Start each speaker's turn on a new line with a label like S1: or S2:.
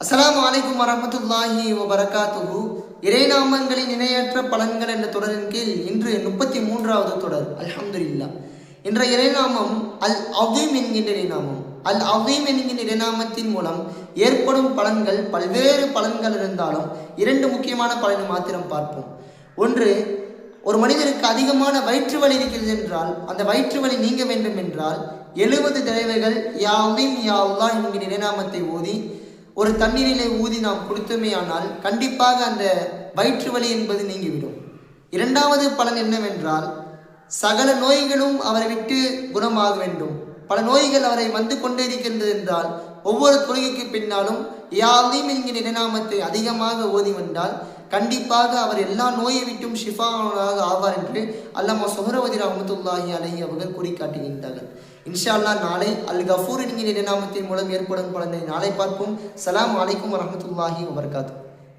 S1: அஸ்லாம் வலைக்கும் வரமத்துல்லாஹி வபரகாத்துஹு. இறைநாமங்களின் இணையற்ற பலன்கள் என்ற தொடரின் கீழ் இன்று முப்பத்தி மூன்றாவது தொடர். அல்ஹம்துலில்லாஹ். என்ற இறைநாமம் அல் அவீம் என்கின்ற இறைநாமம் அல் அவீம் என்கின்ற இறைநாமத்தின் மூலம் ஏற்படும் பலன்கள் பல்வேறு பலன்கள் இருந்தாலும் இரண்டு முக்கியமான பலனை மாத்திரம் பார்ப்போம். ஒன்று ஒரு மனிதருக்கு அதிகமான வயிற்று வலி இருக்கிறது என்றால் அந்த வயிற்று வலி நீங்க வேண்டும் என்றால் எழுபது தடவைகள் யாவையும் யா அல்லாஹ் என்கிற இறைநாமத்தை ஓதி ஒரு தண்ணீரிலே ஊதி நாம் கொடுத்தோமே ஆனால் கண்டிப்பாக அந்த வயிற்று வலி என்பது நீங்கிவிடும். இரண்டாவது பலன் என்னவென்றால் சகல நோய்களும் அவரை விட்டு குணமாக வேண்டும். பல நோய்கள் அவரை வந்து கொண்டே இருக்கின்றது என்றால் ஒவ்வொரு தொழுகைக்கு பின்னாலும் யாவையும் என்கிற இறைநாமத்தை அதிகமாக ஓதி வந்தால் கண்டிப்பாக அவர் எல்லா நோயை விட்டும் ஷிஃபாவாக ஆவார் என்று அல்லாமா சுகரவதி ரஹமத்துல்லாஹி அலை அவர்கள் கூறி காட்டுகின்றார்கள் இன்ஷா நாளை அல் கஃபூர் என்கிற இறைநாமத்தின் மூலம் ஏற்படும் பலனை நாளை பார்ப்போம். சலாம் அலைக்கும் வரமத்துல்லாஹி வபர்காத்து.